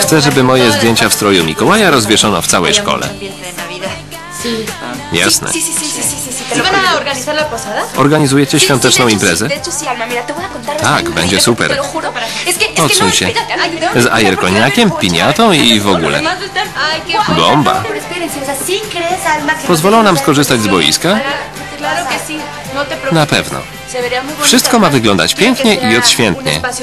Chcę, żeby moje zdjęcia w stroju Mikołaja rozwieszono w całej szkole. Jasne. Organizujecie świąteczną imprezę? Tak, będzie super. Es que Odsuń no, się. no, Z ajerkoniakiem, piniatą i w ogóle. Bomba. Pero espérense, o sea, ¿sí crees, Alma, que... Pozwolą nam skorzystać z boiska? No. Na pewno. Wszystko ma wyglądać pięknie i odświętnie. Navidad.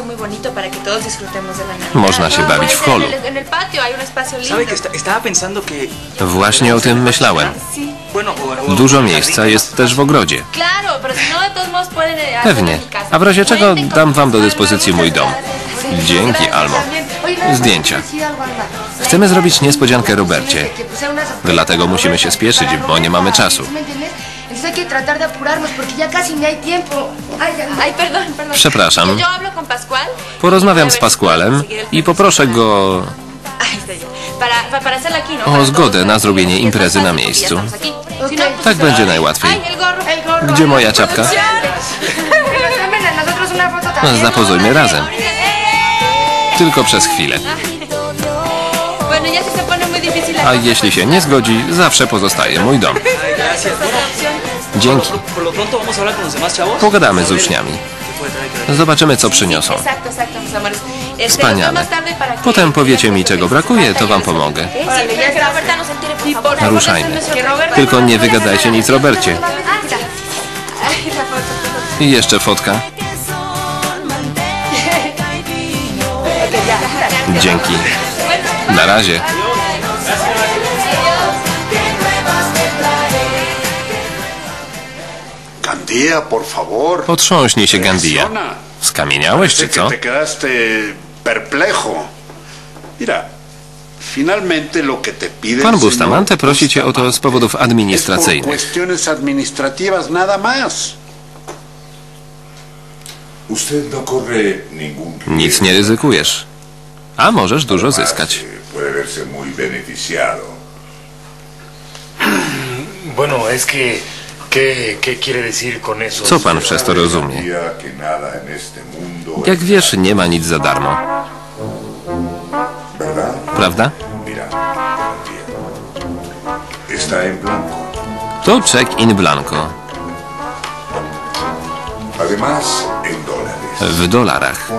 Można się No, bawić w holu. En el, en el patio hay un espacio lindo. ¿Sabe que está- estaba pensando que... Właśnie o tym myślałem. O- Dużo miejsca jest też w ogrodzie. No, eh, Pewnie. A w razie czego dam wam do dyspozycji mój dom. Dzięki, Almo. más Zdjęcia. Chcemy zrobić niespodziankę Robercie. Dlatego musimy się spieszyć, bo nie mamy czasu. Que tratar de apurarnos porque ya casi no hay tiempo. Ay, ya- Ay, perdón, perdón. Przepraszam. Yo hablo con Pascual. Porozmawiam z Pasqualem i poproszę go ¿no? O zgodę na zrobienie imprezy na miejscu. no, Tak będzie najłatwiej. Gdzie moja czapka? Zapozujmy razem. Tylko przez chwilę. A jeśli się nie zgodzi, zawsze pozostaje mój dom. Dzięki. Pogadamy z uczniami. Zobaczymy, co przyniosą. Wspaniale. Potem powiecie mi, czego brakuje, to wam pomogę. Ruszajmy. Tylko nie wygadajcie nic Robercie. I jeszcze fotka. Dzięki. Na razie. Potrząśnij się, Gandia. Skamieniałeś, czy co? Pan señor Bustamante prosi cię o to z powodów administracyjnych. no Nic nie ryzykujesz. A możesz dużo zyskać. eh. Bueno, es que... Co pan przez to rozumie? Jak es wiesz, nie ma nic za darmo. Prawda? To czek in blanco. W dolarach.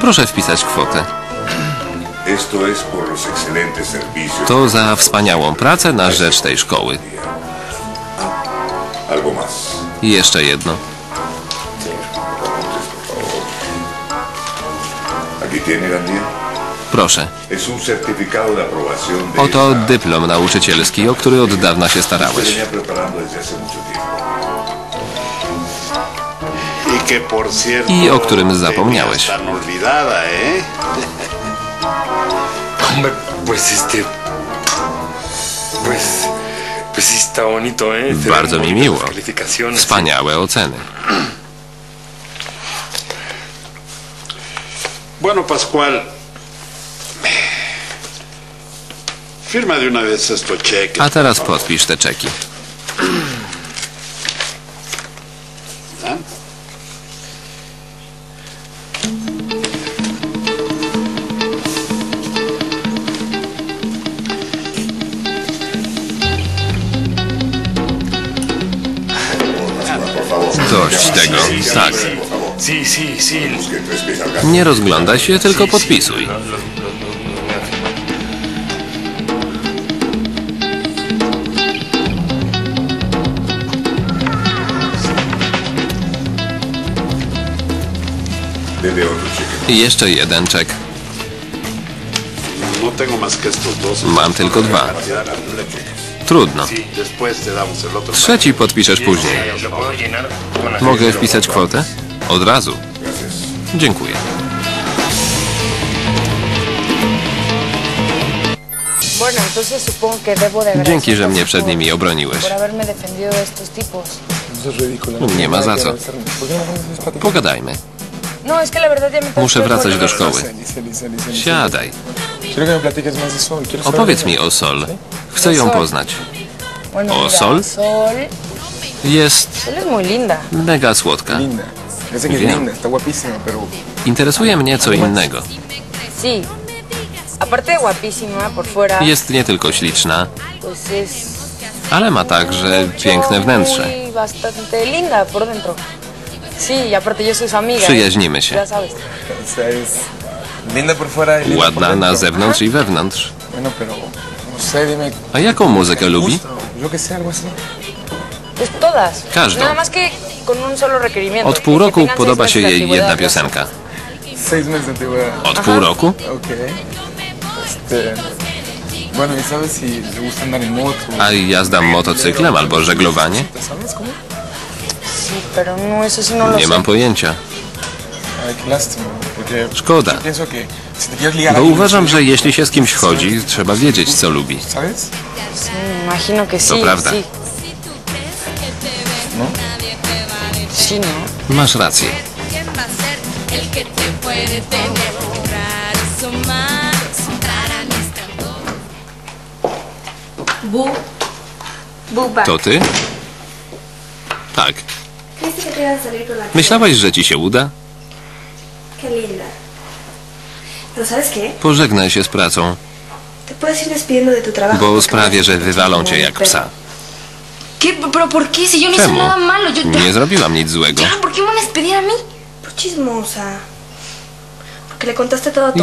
Proszę wpisać kwotę. To za wspaniałą pracę na rzecz tej szkoły. I jeszcze jedno. Proszę. Oto dyplom nauczycielski, o który od dawna się starałeś. Y. Y o którym zapomniałeś. ¿eh? Hombre, pues este... Bardzo ven mi miło. Wspaniałe oceny. Bueno, Pascual. Firma de una vez estos cheques. A teraz podpisz te czeki. Al gasto. Nie rozglądaj się, tylko podpisuj. Jeszcze jeden czek. No. Mam tylko dwa. Trudno. Trzeci podpiszesz później. ¿Lo puedo llenar con la Mogę wpisać kwotę? Od razu. Dziękuję. Dzięki, że mnie przed nimi obroniłeś. Nie ma za co. Pogadajmy. No, Muszę wracać do szkoły. Siadaj. Opowiedz mi o Sol. Chcę ją poznać. ¿O Sol? Jest mega słodka. Pero Interesuje mnie co innego. Jest nie tylko śliczna, ale ma także piękne wnętrze. y amiga. ¿eh? Przyjaźnimy się. Y Ładna na zewnątrz i wewnątrz. No. A jaką muzykę lubi? Każdą. Od pół que roku podoba się jej jedna ya piosenka. Od pół roku? ¿y? A jazda motocyklem albo żeglowanie? No, no Nie mam pojęcia. Szkoda. Bo uważam, że jeśli się z kimś chodzi, trzeba wiedzieć, co lubi. Sí. prawda. ¿No? ¿no? Masz rację. To ty? Tak. ¿Creíste que te ibas a salir con la Myślałaś, że ci się uda? Pożegnaj się z pracą, bo porque sprawię, że wywalą cię jak psa. No Czemu? Nie zrobiłam nic złego.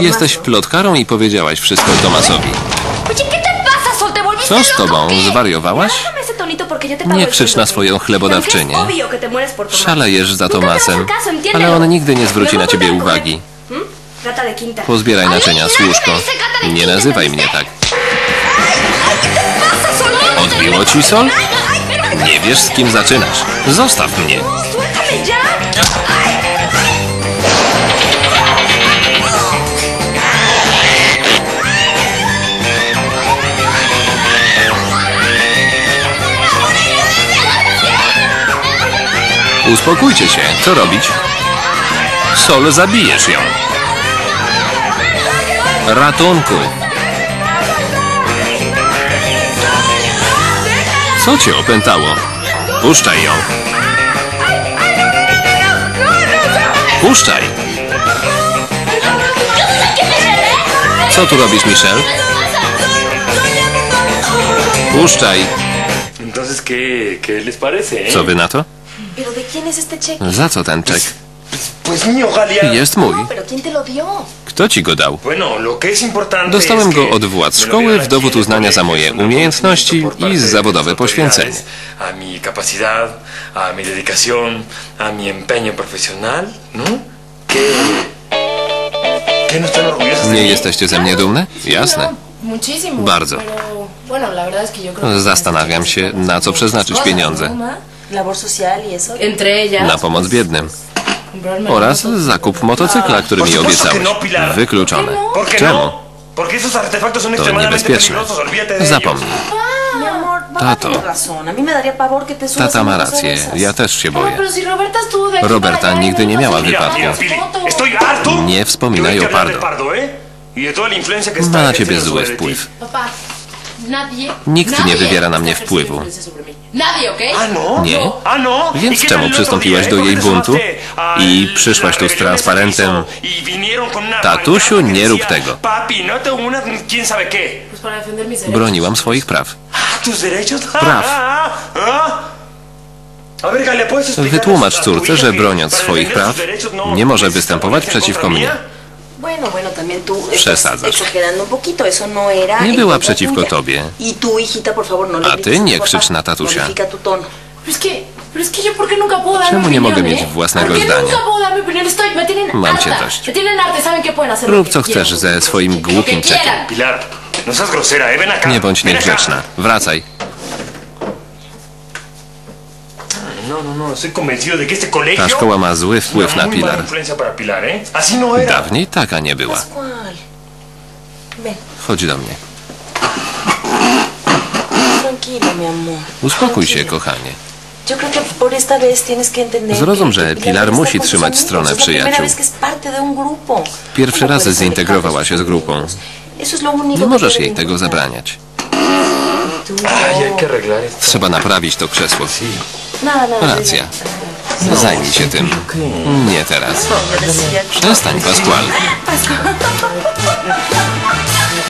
Jesteś ¿no? plotkarą i powiedziałaś wszystko Tomasowi. Oye, ¿qué te pasa, Sol? ¿Te volviste Co z tobą? Zwariowałaś? Nie krzycz na swoją chlebodawczynię. Szalejesz za Tomasem, ale on nigdy nie zwróci na ciebie uwagi. Pozbieraj naczynia, de Nie nazywaj ¿me mnie tak. No, no, Odbiło no, ci no. sol? Pero- Nie wiesz, z kim zaczynasz. Zostaw mnie. Uspokójcie się. Co robić? Sol, zabijesz ją. Ratunku. Co cię opętało? Puszczaj ją. Puszczaj. Co tu robisz, Michel? Puszczaj. Eh? Co wy na to? Za co ten czek? Jest mój. No. Kto ci go dał? Dostałem go od władz szkoły w dowód uznania za moje umiejętności i zawodowe poświęcenie. autoridades A mi capacidad, a mi dedicación, a mi empeño profesional, ¿no? ¿Qué, qué no están orgullosos de Nie jesteście ze mnie dumne? Jasne. Muchísimo. Bardzo. Que Zastanawiam się, na co przeznaczyć pieniądze. Y. Na pomoc biednym. Oraz zakup motocykla, który mi obiecałeś. no. Wykluczone. ¿Por qué Czemu? no? Artefactos son To niebezpieczne. Zapomnij. Tato. subas Tata ma rację. Ja też się No, boję. Roberta nigdy no nie miała harto Nie wspominaj o Pardo. ¿eh? Y Ma na ciebie zły wpływ. Nikt nadie nie wywiera na mnie wpływu. Nie? No? Więc ¿Y qué czemu przystąpiłaś do jej ¿Por qué te buntu i przyszłaś tu z transparentem? Tatusiu, nie rób tego. No. Broniłam swoich praw. Praw. Ah, ah, ah. A ver, Galia, ¿puedes explicarles Wytłumacz córce, że broniąc swoich praw no nie może występować przeciwko mnie. Przesadzasz. exagerando un poquito, eso no era... Nie była przeciwko tobie. Y no A ty nie krzycz na tatusia. Modifica tu tono. Pero es que, pero es que yo, ¿por qué nunca puedo dar Czemu nie mogę mieć eh? własnego ¿Por qué zdania? Mam cię dość. Lo Rób co chcesz ze swoim głupim czekiem. no eh. Nie bądź niegrzeczna. Wracaj. No, no, no, estoy convencido de que este colegio... Ta szkoła ma zły wpływ na Pilar. influencia para Pilar, ¿eh? Así no era. Dawniej taka nie była. Chodź do mnie. Uspokój się, kochanie. Zrozum, że Pilar musi trzymać stronę przyjaciół. Pierwszy ¿Cómo raz zintegrowała się z grupą. Nie możesz jej tego zabraniać. Trzeba naprawić to krzesło. Racja. Zajmij się tym. Nie teraz. Przestań, Pasquale.